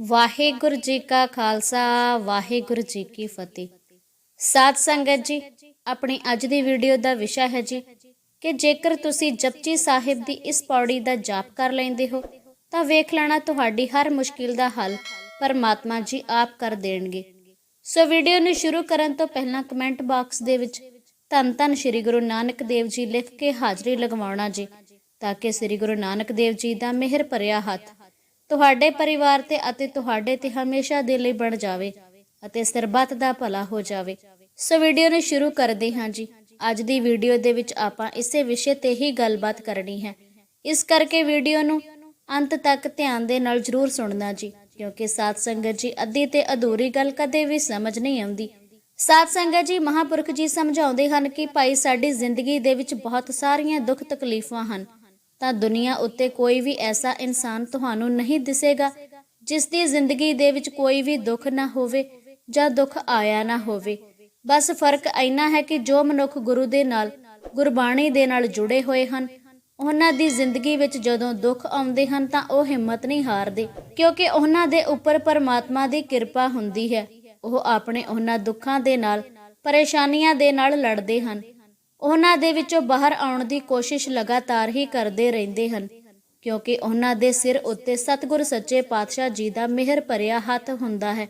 ਵਾਹਿਗੁਰੂ ਜੀ ਕਾ ਖਾਲਸਾ, ਵਾਹਿਗੁਰੂ ਜੀ ਕੀ ਫਤਿਹ। ਸਾਧ ਸੰਗਤ ਜੀ, ਆਪਣੀ ਅੱਜ ਦੀ ਵੀਡੀਓ ਦਾ ਵਿਸ਼ਾ ਹੈ ਜੀ ਕਿ ਜੇਕਰ ਤੁਸੀਂ ਜਪਜੀ ਸਾਹਿਬ ਦੀ ਇਸ ਪੌੜੀ ਦਾ ਜਾਪ ਕਰ ਲੈਂਦੇ ਹੋ, ਤਾਂ ਵੇਖ ਲੈਣਾ ਤੁਹਾਡੀ ਹਰ ਮੁਸ਼ਕਿਲ ਦਾ ਹੱਲ ਪਰਮਾਤਮਾ ਜੀ ਆਪ ਕਰ ਦੇਣਗੇ। ਸੋ ਵੀਡੀਓ ਨੂੰ ਸ਼ੁਰੂ ਕਰਨ ਤੋਂ ਪਹਿਲਾਂ ਕਮੈਂਟ ਬਾਕਸ ਦੇ ਵਿੱਚ ਧੰਨ ਧੰਨ ਸ੍ਰੀ ਗੁਰੂ ਨਾਨਕ ਦੇਵ ਜੀ ਲਿਖ ਕੇ ਹਾਜ਼ਰੀ ਲਗਵਾਉਣਾ ਜੀ, ਤਾਂ ਕਿ ਸ੍ਰੀ ਗੁਰੂ ਨਾਨਕ ਦੇਵ ਜੀ ਦਾ ਮਿਹਰ ਭਰਿਆ ਹੱਥ ਤੁਹਾਡੇ ਪਰਿਵਾਰ ਤੇ ਅਤੇ ਤੁਹਾਡੇ ਤੇ ਹਮੇਸ਼ਾ ਦੇ ਲਈ ਬਣ ਜਾਵੇ ਅਤੇ ਸਰਬੱਤ ਦਾ ਭਲਾ ਹੋ ਜਾਵੇ। ਸੋ ਵੀਡੀਓ ਨੂੰ ਸ਼ੁਰੂ ਕਰਦੇ ਹਾਂ ਜੀ। ਅੱਜ ਦੀ ਵੀਡੀਓ ਦੇ ਵਿੱਚ ਆਪਾਂ ਇਸੇ ਵਿਸ਼ੇ ਤੇ ਹੀ ਗੱਲਬਾਤ ਕਰਨੀ ਹੈ। ਇਸ ਕਰਕੇ ਵੀਡੀਓ ਨੂੰ ਅੰਤ ਤੱਕ ਧਿਆਨ ਦੇ ਨਾਲ ਜ਼ਰੂਰ ਸੁਣਨਾ ਜੀ, ਕਿਉਂਕਿ ਸਾਧ ਸੰਗਤ ਜੀ ਅੱਧੀ ਤੇ ਅਧੂਰੀ ਗੱਲ ਕਦੇ ਵੀ ਸਮਝ ਨਹੀਂ ਆਉਂਦੀ। ਸਾਧ ਸੰਗਤ ਜੀ ਮਹਾਪੁਰਖ ਜੀ ਸਮਝਾਉਂਦੇ ਹਨ ਕਿ ਭਾਈ ਸਾਡੀ ਜ਼ਿੰਦਗੀ ਦੇ ਵਿੱਚ ਬਹੁਤ ਸਾਰੀਆਂ ਦੁੱਖ ਤਕਲੀਫਾਂ ਹਨ। ਤਾਂ ਦੁਨੀਆ ਉੱਤੇ ਕੋਈ ਵੀ ਐਸਾ ਇਨਸਾਨ ਤੁਹਾਨੂੰ ਨਹੀਂ ਦਿਸੇਗਾ ਜਿਸ ਦੀ ਜ਼ਿੰਦਗੀ ਦੇ ਵਿੱਚ ਕੋਈ ਵੀ ਦੁੱਖ ਨਾ ਹੋਵੇ ਜਾਂ ਦੁੱਖ ਆਇਆ ਨਾ ਹੋਵੇ। ਬਸ ਫ਼ਰਕ ਇੰਨਾ ਹੈ ਕਿ ਜੋ ਮਨੁੱਖ ਗੁਰੂ ਦੇ ਨਾਲ, ਗੁਰਬਾਣੀ ਦੇ ਨਾਲ ਜੁੜੇ ਹੋਏ ਹਨ, ਉਹਨਾਂ ਦੀ ਜ਼ਿੰਦਗੀ ਵਿੱਚ ਜਦੋਂ ਦੁੱਖ ਆਉਂਦੇ ਹਨ ਤਾਂ ਉਹ ਹਿੰਮਤ ਨਹੀਂ ਹਾਰਦੇ, ਕਿਉਂਕਿ ਉਹਨਾਂ ਦੇ ਉੱਪਰ ਪਰਮਾਤਮਾ ਦੀ ਕਿਰਪਾ ਹੁੰਦੀ ਹੈ। ਉਹ ਆਪਣੇ ਉਹਨਾਂ ਦੁੱਖਾਂ ਦੇ ਨਾਲ, ਪਰੇਸ਼ਾਨੀਆਂ ਦੇ ਨਾਲ ਲੜਦੇ ਹਨ। ਉਹਨਾਂ ਦੇ ਵਿੱਚੋਂ ਬਾਹਰ ਆਉਣ ਦੀ ਕੋਸ਼ਿਸ਼ ਲਗਾਤਾਰ ਹੀ ਕਰਦੇ ਰਹਿੰਦੇ ਹਨ, ਕਿਉਂਕਿ ਉਹਨਾਂ ਦੇ ਸਿਰ ਉੱਤੇ ਸਤਿਗੁਰ ਸੱਚੇ ਪਾਤਸ਼ਾਹ ਜੀ ਦਾ ਮਿਹਰ ਭਰਿਆ ਹੱਥ ਹੁੰਦਾ ਹੈ।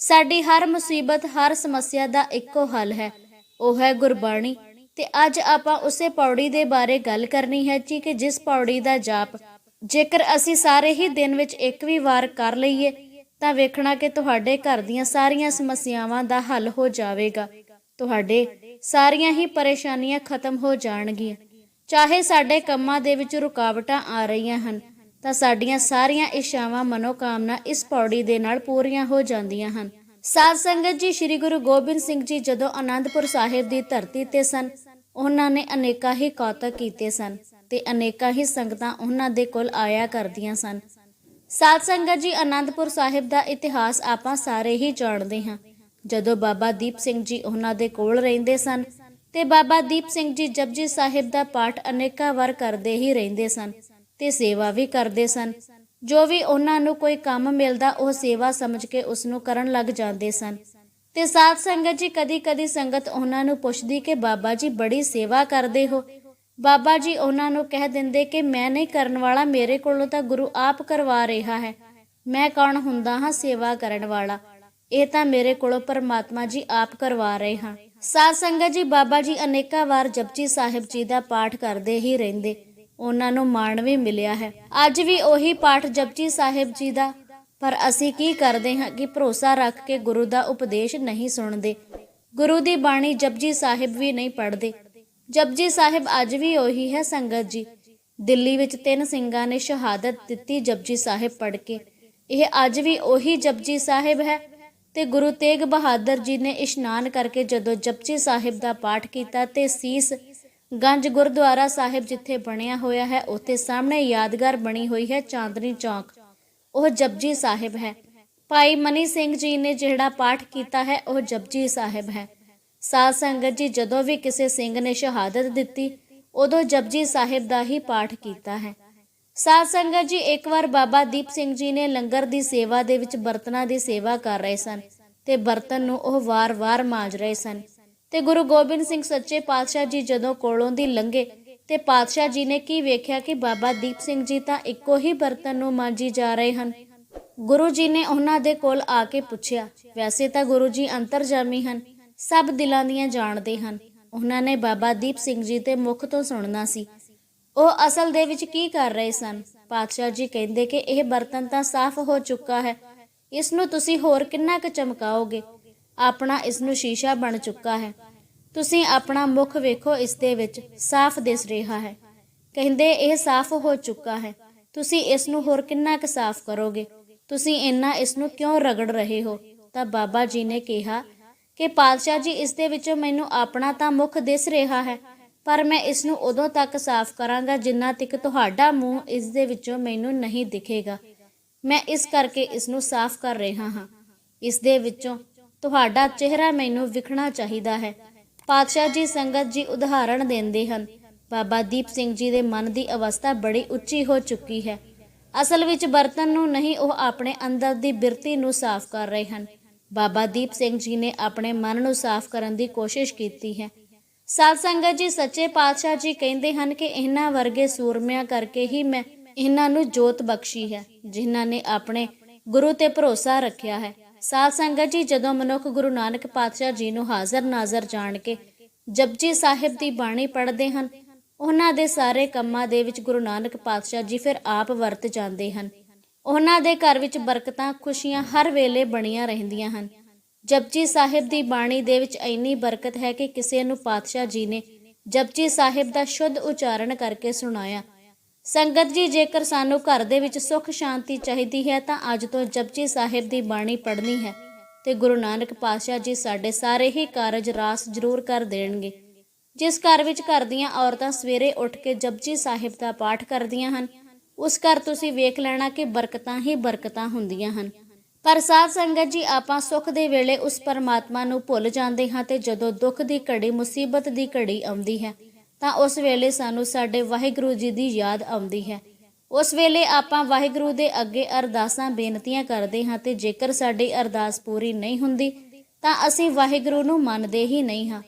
ਸਾਡੀ ਹਰ ਮੁਸੀਬਤ, ਹਰ ਸਮੱਸਿਆ ਦਾ ਇੱਕੋ ਹੱਲ ਹੈ। ਉਹ ਹੈ ਗੁਰਬਾਣੀ। ਤੇ ਅੱਜ ਆਪਾਂ ਉਸੇ ਪੌੜੀ ਦੇ ਬਾਰੇ ਗੱਲ ਕਰਨੀ ਹੈ ਜੀ ਕਿ ਜਿਸ ਪੌੜੀ ਦਾ ਜਾਪ, ਜੇਕਰ ਅਸੀਂ ਸਾਰੇ ਹੀ ਦਿਨ ਵਿੱਚ ਇੱਕ ਵੀ ਵਾਰ ਕਰ ਲਈਏ, ਤਾਂ ਵੇਖਣਾ ਕਿ ਤੁਹਾਡੇ ਘਰ ਦੀਆਂ ਸਾਰੀਆਂ ਸਮੱਸਿਆਵਾਂ ਦਾ ਹੱਲ ਹੋ ਜਾਵੇਗਾ। ਤੁਹਾਡੇ ਸਾਰੀਆਂ ਹੀ ਪਰੇਸ਼ਾਨੀਆਂ ਖਤਮ ਹੋ ਜਾਣਗੀਆਂ। ਚਾਹੇ ਸਾਡੇ ਕੰਮਾਂ ਦੇ ਵਿੱਚ ਰੁਕਾਵਟਾਂ ਆ ਰਹੀਆਂ ਹਨ, ਤਾਂ ਸਾਡੀਆਂ ਸਾਰੀਆਂ ਇੱਛਾਵਾਂ, ਮਨੋਕਾਮਨਾ ਇਸ ਪੌੜੀ ਦੇ ਨਾਲ ਪੂਰੀਆਂ ਹੋ ਜਾਂਦੀਆਂ ਹਨ। ਸਾਧ ਸੰਗਤ ਜੀ, ਸ੍ਰੀ ਗੁਰੂ ਗੋਬਿੰਦ ਸਿੰਘ ਜੀ ਜਦੋਂ ਆਨੰਦਪੁਰ ਸਾਹਿਬ ਦੀ ਧਰਤੀ ਤੇ ਸਨ, ਉਹਨਾਂ ਨੇ ਅਨੇਕਾਂ ਹੀ ਕੌਤਕ ਕੀਤੇ ਸਨ ਤੇ ਅਨੇਕਾਂ ਹੀ ਸੰਗਤਾਂ ਉਹਨਾਂ ਦੇ ਕੋਲ ਆਇਆ ਕਰਦੀਆਂ ਸਨ। ਸਾਧ ਸੰਗਤ ਜੀ ਆਨੰਦਪੁਰ ਸਾਹਿਬ ਦਾ ਇਤਿਹਾਸ ਆਪਾਂ ਸਾਰੇ ਹੀ ਜਾਣਦੇ ਹਾਂ। ਜਦੋਂ ਬਾਬਾ ਦੀਪ ਸਿੰਘ ਜੀ ਉਹਨਾਂ ਦੇ ਕੋਲ ਰਹਿੰਦੇ ਸਨ ਤੇ ਬਾਬਾ ਦੀਪ ਸਿੰਘ ਜੀ ਜਪਜੀ ਸਾਹਿਬ ਦਾ ਪਾਠ ਅਨੇਕਾਂ ਵਾਰ ਕਰਦੇ ਹੀ ਰਹਿੰਦੇ ਸਨ ਤੇ ਸੇਵਾ ਵੀ ਕਰਦੇ ਸਨ। ਜੋ ਵੀ ਉਹਨਾਂ ਨੂੰ ਕੋਈ ਕੰਮ ਮਿਲਦਾ ਉਹ ਸੇਵਾ ਸਮਝ ਕੇ ਉਸ ਨੂੰ ਕਰਨ ਲੱਗ ਜਾਂਦੇ ਸਨ। ਤੇ ਸਾਧ ਸੰਗਤ ਜੀ ਕਦੀ-ਕਦੀ ਸੰਗਤ ਉਹਨਾਂ ਨੂੰ ਪੁੱਛਦੀ ਕਿ ਬਾਬਾ ਜੀ ਬੜੀ ਸੇਵਾ ਕਰਦੇ ਹੋ। ਬਾਬਾ ਜੀ ਉਹਨਾਂ ਨੂੰ ਕਹਿ ਦਿੰਦੇ ਕਿ ਮੈਂ ਨਹੀਂ ਕਰਨ ਵਾਲਾ, ਮੇਰੇ ਕੋਲੋਂ ਤਾਂ ਗੁਰੂ ਆਪ ਕਰਵਾ ਰਿਹਾ ਹੈ। ਮੈਂ ਕੌਣ ਹੁੰਦਾ ਹਾਂ ਸੇਵਾ ਕਰਨ ਵਾਲਾ? ਇਹ ਤਾਂ ਮੇਰੇ ਕੋਲੋਂ ਪਰਮਾਤਮਾ ਜੀ ਆਪ ਕਰਵਾ ਰਹੇ ਹਾਂ। ਸਾਧ ਸੰਗਤ ਜੀ, ਬਾਬਾ ਜੀ ਅਨੇਕਾਂ ਵਾਰ ਜਪਜੀ ਸਾਹਿਬ ਜੀ ਦਾ ਪਾਠ ਕਰਦੇ ਹੀ ਰਹਿੰਦੇ। ਉਹਨਾਂ ਨੂੰ ਮਾਣ ਵੀ ਮਿਲਿਆ ਹੈ। ਅੱਜ ਵੀ ਉਹੀ ਪਾਠ ਜਪਜੀ ਸਾਹਿਬ ਜੀ ਦਾ। ਪਰ ਅਸੀਂ ਕੀ ਕਰਦੇ ਹਾਂ ਕਿ ਭਰੋਸਾ ਰੱਖ ਕੇ ਗੁਰੂ ਦਾ ਉਪਦੇਸ਼ ਨਹੀਂ ਸੁਣਦੇ। ਗੁਰੂ ਦੀ ਬਾਣੀ ਜਪਜੀ ਸਾਹਿਬ ਵੀ ਨਹੀਂ ਪੜ੍ਹਦੇ। ਜਪਜੀ ਸਾਹਿਬ ਅੱਜ ਵੀ ਉਹੀ ਹੈ ਸੰਗਤ ਜੀ। ਦਿੱਲੀ ਵਿੱਚ ਤਿੰਨ ਸਿੰਘਾਂ ਨੇ ਸ਼ਹਾਦਤ ਦਿੱਤੀ ਜਪਜੀ ਸਾਹਿਬ ਪੜ੍ਹ ਕੇ। ਇਹ ਅੱਜ ਵੀ ਉਹੀ ਜਪਜੀ ਸਾਹਿਬ ਹੈ ਤੇ ਗੁਰੂ ਤੇਗ ਬਹਾਦਰ ਜੀ ਨੇ ਇਸ਼ਨਾਨ ਕਰਕੇ ਜਦੋਂ ਜਪਜੀ ਸਾਹਿਬ ਦਾ ਪਾਠ ਕੀਤਾ ਤੇ ਸੀਸ ਗੰਜ ਗੁਰਦੁਆਰਾ ਸਾਹਿਬ ਜਿੱਥੇ ਬਣਿਆ ਹੋਇਆ ਹੈ, ਉੱਥੇ ਸਾਹਮਣੇ ਯਾਦਗਾਰ ਬਣੀ ਹੋਈ ਹੈ, ਚਾਂਦਨੀ ਚੌਕ। ਉਹ ਜਪਜੀ ਸਾਹਿਬ ਹੈ। ਭਾਈ ਮਨੀ ਸਿੰਘ ਜੀ ਨੇ ਜਿਹੜਾ ਪਾਠ ਕੀਤਾ ਹੈ, ਉਹ ਜਪਜੀ ਸਾਹਿਬ ਹੈ। ਸਾਧ ਸੰਗਤ ਜੀ ਜਦੋਂ ਵੀ ਕਿਸੇ ਸਿੰਘ ਨੇ ਸ਼ਹਾਦਤ ਦਿੱਤੀ, ਉਦੋਂ ਜਪਜੀ ਸਾਹਿਬ ਦਾ ਹੀ ਪਾਠ ਕੀਤਾ ਹੈ। ਸਾਧ ਸੰਗਤ ਜੀ, ਇੱਕ ਵਾਰ ਬਾਬਾ ਦੀਪ ਸਿੰਘ ਜੀ ਨੇ ਲੰਗਰ ਦੀ ਸੇਵਾ ਦੇ ਵਿੱਚ ਬਰਤਨਾਂ ਦੀ ਸੇਵਾ ਕਰ ਰਹੇ ਸਨ ਤੇ ਬਰਤਨ ਨੂੰ ਉਹ ਵਾਰ-ਵਾਰ ਮਾਂਜ ਰਹੇ ਸਨ। ਤੇ ਗੁਰੂ ਗੋਬਿੰਦ ਸਿੰਘ ਸੱਚੇ ਪਾਤਸ਼ਾਹ ਜੀ ਜਦੋਂ ਕੋਲੋਂ ਦੀ ਲੰਘੇ ਤੇ ਪਾਤਸ਼ਾਹ ਜੀ ਨੇ ਕੀ ਵੇਖਿਆ ਕਿ ਬਾਬਾ ਦੀਪ ਸਿੰਘ ਜੀ ਤਾਂ ਇੱਕੋ ਹੀ ਬਰਤਨ ਨੂੰ ਮਾਂਜੀ ਜਾ ਰਹੇ ਹਨ। ਗੁਰੂ ਜੀ ਨੇ ਉਹਨਾਂ ਦੇ ਕੋਲ ਆ ਕੇ ਪੁੱਛਿਆ, ਵੈਸੇ ਤਾਂ ਗੁਰੂ ਜੀ ਅੰਤਰਜਾਮੀ ਹਨ, ਸਭ ਦਿਲਾਂ ਦੀਆਂ ਜਾਣਦੇ ਹਨ। ਉਹਨਾਂ ਨੇ ਬਾਬਾ ਦੀਪ ਸਿੰਘ ਜੀ ਤੇ ਮੁਖ ਤੋਂ ਸੁਣਨਾ ਸੀ। ਉਹ ਅਸਲ ਦੇ ਵਿੱਚ ਕੀ ਕਰ ਰਹੇ ਸਨ? ਪਾਤਸ਼ਾਹ ਜੀ ਕਹਿੰਦੇ ਕਿ ਇਹ ਬਰਤਨ ਤਾਂ ਸਾਫ਼ ਹੋ ਚੁੱਕਾ ਹੈ। ਇਸ ਨੂੰ ਤੁਸੀਂ ਹੋਰ ਕਿੰਨਾ ਕੁ ਚਮਕਾਓਗੇ? ਆਪਣਾ ਇਸ ਨੂੰ ਸ਼ੀਸ਼ਾ ਬਣ ਚੁੱਕਾ ਹੈ। ਤੁਸੀਂ ਆਪਣਾ ਮੁਖ ਵੇਖੋ ਇਸ ਦੇ ਵਿੱਚ, ਸਾਫ਼ ਦਿਸ ਰਿਹਾ ਹੈ। ਕਹਿੰਦੇ, ਇਹ ਸਾਫ਼ ਹੋ ਚੁੱਕਾ ਹੈ। ਤੁਸੀਂ ਇਸ ਨੂੰ ਹੋਰ ਕਿੰਨਾ ਕੁ ਸਾਫ਼ ਕਰੋਗੇ? ਤੁਸੀਂ ਇੰਨਾ ਇਸ ਨੂੰ ਕਿਉਂ ਰਗੜ ਰਹੇ ਹੋ? ਤਾਂ ਬਾਬਾ ਜੀ ਨੇ ਕਿਹਾ ਕਿ ਪਾਤਸ਼ਾਹ ਜੀ, ਇਸ ਦੇ ਵਿੱਚੋਂ ਮੈਨੂੰ ਆਪਣਾ ਤਾਂ ਮੁਖ ਦਿਸ ਰਿਹਾ ਹੈ। ਪਰ ਮੈਂ ਇਸ ਨੂੰ ਉਦੋਂ ਤੱਕ ਸਾਫ਼ ਕਰਾਂਗਾ ਜਿੰਨਾ ਤੱਕ ਤੁਹਾਡਾ ਮੂੰਹ ਇਸ ਦੇ ਵਿੱਚੋਂ ਮੈਨੂੰ ਨਹੀਂ ਦਿਖੇਗਾ। ਮੈਂ ਇਸ ਕਰਕੇ ਇਸ ਨੂੰ ਸਾਫ਼ ਕਰ ਰਿਹਾ ਹਾਂ। ਇਸ ਦੇ ਵਿੱਚੋਂ ਤੁਹਾਡਾ ਚਿਹਰਾ ਮੈਨੂੰ ਵਿਖਣਾ ਚਾਹੀਦਾ ਹੈ। ਪਾਤਸ਼ਾਹ ਜੀ, ਸੰਗਤ ਜੀ ਉਦਾਹਰਣ ਦਿੰਦੇ ਹਨ। ਬਾਬਾ ਦੀਪ ਸਿੰਘ ਜੀ ਦੇ ਮਨ ਦੀ ਅਵਸਥਾ ਬੜੀ ਉੱਚੀ ਹੋ ਚੁੱਕੀ ਹੈ। ਅਸਲ ਵਿੱਚ ਬਰਤਨ ਨੂੰ ਨਹੀਂ, ਉਹ ਆਪਣੇ ਅੰਦਰ ਦੀ ਬਿਰਤੀ ਨੂੰ ਸਾਫ਼ ਕਰ ਰਹੇ ਹਨ। ਬਾਬਾ ਦੀਪ ਸਿੰਘ ਜੀ ਨੇ ਆਪਣੇ ਮਨ ਨੂੰ ਸਾਫ਼ ਕਰਨ ਦੀ ਕੋਸ਼ਿਸ਼ ਕੀਤੀ ਹੈ। ਸਾਧ ਸੰਗਤ ਜੀ, ਸੱਚੇ ਪਾਤਸ਼ਾਹ ਜੀ ਕਹਿੰਦੇ ਹਨ ਕਿ ਇਹਨਾਂ ਵਰਗੇ ਸੂਰਮਿਆਂ ਕਰਕੇ ਹੀ ਮੈਂ ਇਹਨਾਂ ਨੂੰ ਜੋਤ ਬਖਸ਼ੀ ਹੈ, ਜਿਨ੍ਹਾਂ ਨੇ ਆਪਣੇ ਗੁਰੂ ਤੇ ਭਰੋਸਾ ਰੱਖਿਆ ਹੈ। ਸਾਧ ਸੰਗਤ ਜੀ, ਜਦੋਂ ਮਨੁੱਖ ਗੁਰੂ ਨਾਨਕ ਪਾਤਸ਼ਾਹ ਜੀ ਨੂੰ ਹਾਜ਼ਰ ਨਾਜ਼ਰ ਜਾਣ ਕੇ ਜਪਜੀ ਸਾਹਿਬ ਦੀ ਬਾਣੀ ਪੜ੍ਹਦੇ ਹਨ, ਉਹਨਾਂ ਦੇ ਸਾਰੇ ਕੰਮਾਂ ਦੇ ਵਿੱਚ ਗੁਰੂ ਨਾਨਕ ਪਾਤਸ਼ਾਹ ਜੀ ਫਿਰ ਆਪ ਵਰਤ ਜਾਂਦੇ ਹਨ। ਉਹਨਾਂ ਦੇ ਘਰ ਵਿੱਚ ਬਰਕਤਾਂ, ਖੁਸ਼ੀਆਂ ਹਰ ਵੇਲੇ ਬਣੀਆਂ ਰਹਿੰਦੀਆਂ ਹਨ। ਜਪਜੀ ਸਾਹਿਬ ਦੀ ਬਾਣੀ ਦੇ ਵਿੱਚ ਇੰਨੀ ਬਰਕਤ ਹੈ ਕਿ ਕਿਸੇ ਨੂੰ ਪਾਤਸ਼ਾਹ ਜੀ ਨੇ ਜਪਜੀ ਸਾਹਿਬ ਦਾ ਸ਼ੁੱਧ ਉਚਾਰਨ ਕਰਕੇ ਸੁਣਾਇਆ। ਸੰਗਤ ਜੀ, ਜੇਕਰ ਸਾਨੂੰ ਘਰ ਦੇ ਵਿੱਚ ਸੁੱਖ ਸ਼ਾਂਤੀ ਚਾਹੀਦੀ ਹੈ, ਤਾਂ ਅੱਜ ਤੋਂ ਜਪਜੀ ਸਾਹਿਬ ਦੀ ਬਾਣੀ ਪੜ੍ਹਨੀ ਹੈ ਤੇ ਗੁਰੂ ਨਾਨਕ ਪਾਤਸ਼ਾਹ ਜੀ ਸਾਡੇ ਸਾਰੇ ਹੀ ਕਾਰਜ ਰਾਸ ਜ਼ਰੂਰ ਕਰ ਦੇਣਗੇ। ਜਿਸ ਘਰ ਵਿੱਚ ਘਰ ਦੀਆਂ ਔਰਤਾਂ ਸਵੇਰੇ ਉੱਠ ਕੇ ਜਪਜੀ ਸਾਹਿਬ ਦਾ ਪਾਠ ਕਰਦੀਆਂ ਹਨ, ਉਸ ਘਰ ਤੁਸੀਂ ਵੇਖ ਲੈਣਾ ਕਿ ਬਰਕਤਾਂ ਹੀ ਬਰਕਤਾਂ ਹੁੰਦੀਆਂ ਹਨ। ਪਰ ਸਾਧ ਸੰਗਤ ਜੀ, ਆਪਾਂ ਸੁੱਖ ਦੇ ਵੇਲੇ ਉਸ ਪਰਮਾਤਮਾ ਨੂੰ ਭੁੱਲ ਜਾਂਦੇ ਹਾਂ ਤੇ ਜਦੋਂ ਦੁੱਖ ਦੀ ਘੜੀ, ਮੁਸੀਬਤ ਦੀ ਘੜੀ ਆਉਂਦੀ ਹੈ, ਤਾਂ ਉਸ ਵੇਲੇ ਸਾਨੂੰ ਸਾਡੇ ਵਾਹਿਗੁਰੂ ਜੀ ਦੀ ਯਾਦ ਆਉਂਦੀ ਹੈ। ਉਸ ਵੇਲੇ ਆਪਾਂ ਵਾਹਿਗੁਰੂ ਦੇ ਅੱਗੇ ਅਰਦਾਸਾਂ ਬੇਨਤੀਆਂ ਕਰਦੇ ਹਾਂ ਤੇ ਜੇਕਰ ਸਾਡੀ ਅਰਦਾਸ ਪੂਰੀ ਨਹੀਂ ਹੁੰਦੀ, ਤਾਂ ਅਸੀਂ ਵਾਹਿਗੁਰੂ ਨੂੰ ਮੰਨਦੇ ਹੀ ਨਹੀਂ ਹਾਂ।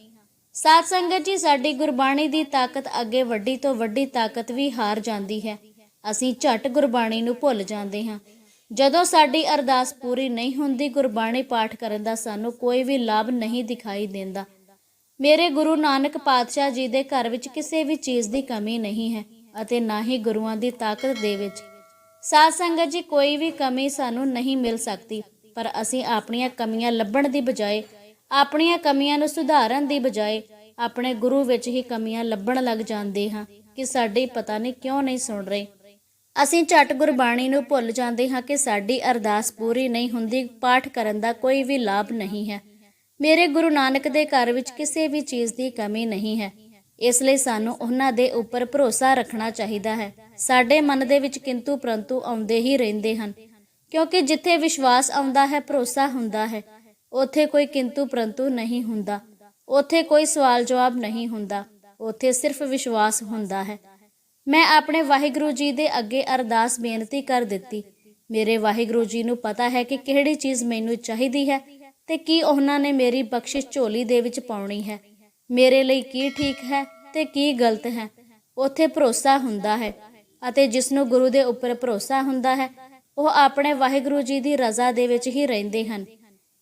ਸਾਧ ਸੰਗਤ ਜੀ, ਸਾਡੀ ਗੁਰਬਾਣੀ ਦੀ ਤਾਕਤ ਅੱਗੇ ਵੱਡੀ ਤੋਂ ਵੱਡੀ ਤਾਕਤ ਵੀ ਹਾਰ ਜਾਂਦੀ ਹੈ। ਅਸੀਂ ਝਟ ਗੁਰਬਾਣੀ ਨੂੰ ਭੁੱਲ ਜਾਂਦੇ ਹਾਂ। ਜਦੋਂ ਸਾਡੀ ਅਰਦਾਸ ਪੂਰੀ ਨਹੀਂ ਹੁੰਦੀ, ਗੁਰਬਾਣੀ ਪਾਠ ਕਰਨ ਦਾ ਸਾਨੂੰ ਕੋਈ ਵੀ ਲਾਭ ਨਹੀਂ ਦਿਖਾਈ ਦਿੰਦਾ। ਮੇਰੇ ਗੁਰੂ ਨਾਨਕ ਪਾਤਸ਼ਾਹ ਜੀ ਦੇ ਘਰ ਵਿੱਚ ਕਿਸੇ ਵੀ ਚੀਜ਼ ਦੀ ਕਮੀ ਨਹੀਂ ਹੈ ਅਤੇ ਨਾ ਹੀ ਗੁਰੂਆਂ ਦੀ ਤਾਕਤ ਦੇ ਵਿੱਚ। ਸਾਧ ਸੰਗਤ ਜੀ, ਕੋਈ ਵੀ ਕਮੀ ਸਾਨੂੰ ਨਹੀਂ ਮਿਲ ਸਕਦੀ, ਪਰ ਅਸੀਂ ਆਪਣੀਆਂ ਕਮੀਆਂ ਲੱਭਣ ਦੀ ਬਜਾਏ, ਆਪਣੀਆਂ ਕਮੀਆਂ ਨੂੰ ਸੁਧਾਰਨ ਦੀ ਬਜਾਏ ਆਪਣੇ ਗੁਰੂ ਵਿੱਚ ਹੀ ਕਮੀਆਂ ਲੱਭਣ ਲੱਗ ਜਾਂਦੇ ਹਾਂ ਕਿ ਸਾਡੀ ਪਤਾ ਨਹੀਂ ਕਿਉਂ ਨਹੀਂ ਸੁਣ ਰਹੇ। ਅਸੀਂ ਝਟ ਗੁਰਬਾਣੀ ਨੂੰ ਭੁੱਲ ਜਾਂਦੇ ਹਾਂ ਕਿ ਸਾਡੀ ਅਰਦਾਸ ਪੂਰੀ ਨਹੀਂ ਹੁੰਦੀ, ਪਾਠ ਕਰਨ ਦਾ ਕੋਈ ਵੀ ਲਾਭ ਨਹੀਂ ਹੈ। ਮੇਰੇ ਗੁਰੂ ਨਾਨਕ ਦੇ ਘਰ ਵਿੱਚ ਕਿਸੇ ਵੀ ਚੀਜ਼ ਦੀ ਕਮੀ ਨਹੀਂ ਹੈ। ਇਸ ਲਈ ਸਾਨੂੰ ਉਹਨਾਂ ਦੇ ਉੱਪਰ ਭਰੋਸਾ ਰੱਖਣਾ ਚਾਹੀਦਾ ਹੈ। ਸਾਡੇ ਮਨ ਦੇ ਵਿੱਚ ਕਿੰਤੂ ਪਰੰਤੂ ਆਉਂਦੇ ਹੀ ਰਹਿੰਦੇ ਹਨ। ਕਿਉਂਕਿ ਜਿੱਥੇ ਵਿਸ਼ਵਾਸ ਆਉਂਦਾ ਹੈ, ਭਰੋਸਾ ਹੁੰਦਾ ਹੈ। ਉੱਥੇ ਕੋਈ ਕਿੰਤੂ ਪਰੰਤੂ ਨਹੀਂ ਹੁੰਦਾ। ਉੱਥੇ ਕੋਈ ਸਵਾਲ ਜਵਾਬ ਨਹੀਂ ਹੁੰਦਾ। ਉੱਥੇ ਸਿਰਫ ਵਿਸ਼ਵਾਸ ਹੁੰਦਾ ਹੈ। ਮੈਂ ਆਪਣੇ ਵਾਹਿਗੁਰੂ ਜੀ ਦੇ ਅੱਗੇ ਅਰਦਾਸ ਬੇਨਤੀ ਕਰ ਦਿੱਤੀ। ਮੇਰੇ ਵਾਹਿਗੁਰੂ ਜੀ ਨੂੰ ਪਤਾ ਹੈ ਕਿ ਕਿਹੜੀ ਚੀਜ਼ ਮੈਨੂੰ ਚਾਹੀਦੀ ਹੈ ਤੇ ਕੀ ਉਹਨਾਂ ਨੇ ਮੇਰੀ ਬਖਸ਼ਿਸ਼ ਝੋਲੀ ਦੇ ਵਿੱਚ ਪਾਉਣੀ ਹੈ। ਮੇਰੇ ਲਈ ਕੀ ਠੀਕ ਹੈ ਤੇ ਕੀ ਗਲਤ ਹੈ। ਉੱਥੇ ਭਰੋਸਾ ਹੁੰਦਾ ਹੈ ਅਤੇ ਜਿਸ ਨੂੰ ਗੁਰੂ ਦੇ ਉੱਪਰ ਭਰੋਸਾ ਹੁੰਦਾ ਹੈ, ਉਹ ਆਪਣੇ ਵਾਹਿਗੁਰੂ ਜੀ ਦੀ ਰਜ਼ਾ ਦੇ ਵਿੱਚ ਹੀ ਰਹਿੰਦੇ ਹਨ।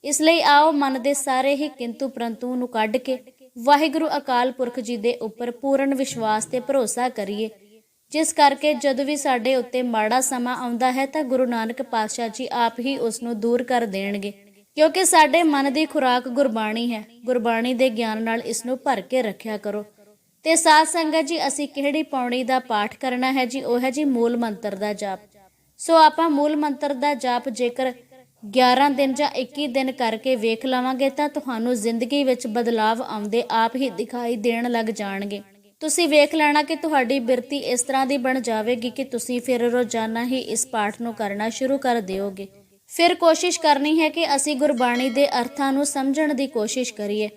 ਇਸ ਲਈ ਆਓ ਮਨ ਦੇ ਸਾਰੇ ਹੀ ਕਿੰਤੂ ਪ੍ਰੰਤੂ ਨੂੰ ਕੱਢ ਕੇ ਵਾਹਿਗੁਰੂ ਅਕਾਲ ਪੁਰਖ ਜੀ ਦੇ ਉੱਪਰ ਪੂਰਨ ਵਿਸ਼ਵਾਸ ਤੇ ਭਰੋਸਾ ਕਰੀਏ। ਜਿਸ ਕਰਕੇ ਜਦੋਂ ਵੀ ਸਾਡੇ ਉੱਤੇ ਮਾੜਾ ਸਮਾਂ ਆਉਂਦਾ ਹੈ ਤਾਂ ਗੁਰੂ ਨਾਨਕ ਪਾਤਸ਼ਾਹ ਜੀ ਆਪ ਹੀ ਉਸ ਨੂੰ ਦੂਰ ਕਰ ਦੇਣਗੇ। ਕਿਉਂਕਿ ਸਾਡੇ ਮਨ ਦੀ ਖੁਰਾਕ ਗੁਰਬਾਣੀ ਹੈ। ਗੁਰਬਾਣੀ ਦੇ ਗਿਆਨ ਨਾਲ ਇਸ ਨੂੰ ਭਰ ਕੇ ਰੱਖਿਆ ਕਰੋ। ਤੇ ਸਾਧ ਸੰਗਤ ਜੀ, ਅਸੀਂ ਕਿਹੜੀ ਪੌੜੀ ਦਾ ਪਾਠ ਕਰਨਾ ਹੈ ਜੀ? ਉਹ ਹੈ ਜੀ ਮੂਲ ਮੰਤਰ ਦਾ ਜਾਪ। ਸੋ ਆਪਾਂ ਮੂਲ ਮੰਤਰ ਦਾ ਜਾਪ ਜੇਕਰ 11 ਦਿਨ ਜਾਂ 21 ਦਿਨ ਕਰਕੇ ਵੇਖ ਲਵਾਂਗੇ ਤਾਂ ਤੁਹਾਨੂੰ ਜ਼ਿੰਦਗੀ ਵਿੱਚ ਬਦਲਾਵ ਆਉਂਦੇ ਆਪ ਹੀ ਦਿਖਾਈ ਦੇਣ ਲੱਗ ਜਾਣਗੇ। ਤੁਸੀਂ ਵੇਖ ਲੈਣਾ ਕਿ ਤੁਹਾਡੀ ਬਿਰਤੀ ਇਸ ਤਰ੍ਹਾਂ ਦੀ ਬਣ ਜਾਵੇਗੀ ਕਿ ਤੁਸੀਂ ਫਿਰ ਰੋਜ਼ਾਨਾ ਹੀ ਇਸ ਪਾਠ ਨੂੰ ਕਰਨਾ ਸ਼ੁਰੂ ਕਰ ਦਿਓਗੇ। ਫਿਰ ਕੋਸ਼ਿਸ਼ ਕਰਨੀ ਹੈ ਕਿ ਅਸੀਂ ਗੁਰਬਾਣੀ ਦੇ ਅਰਥਾਂ ਨੂੰ ਸਮਝਣ ਦੀ ਕੋਸ਼ਿਸ਼ ਕਰੀਏ।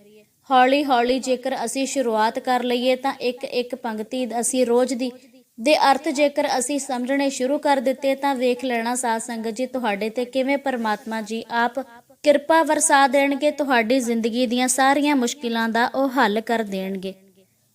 ਹੌਲੀ ਹੌਲੀ ਜੇਕਰ ਅਸੀਂ ਸ਼ੁਰੂਆਤ ਕਰ ਲਈਏ ਤਾਂ ਇੱਕ ਇੱਕ ਪੰਕਤੀ ਅਸੀਂ ਰੋਜ਼ ਦੀ ਦੇ ਅਰਥ ਜੇਕਰ ਅਸੀਂ ਸਮਝਣੇ ਸ਼ੁਰੂ ਕਰ ਦਿੱਤੇ ਤਾਂ ਵੇਖ ਲੈਣਾ ਸਾਧ ਸੰਗਤ ਜੀ, ਤੁਹਾਡੇ ਤੇ ਕਿਵੇਂ ਪਰਮਾਤਮਾ ਜੀ ਆਪ ਕਿਰਪਾ ਵਰਸਾ ਦੇਣਗੇ, ਤੁਹਾਡੀ ਜ਼ਿੰਦਗੀ ਦੀਆਂ ਸਾਰੀਆਂ ਮੁਸ਼ਕਿਲਾਂ ਦਾ ਉਹ ਹੱਲ ਕਰ ਦੇਣਗੇ।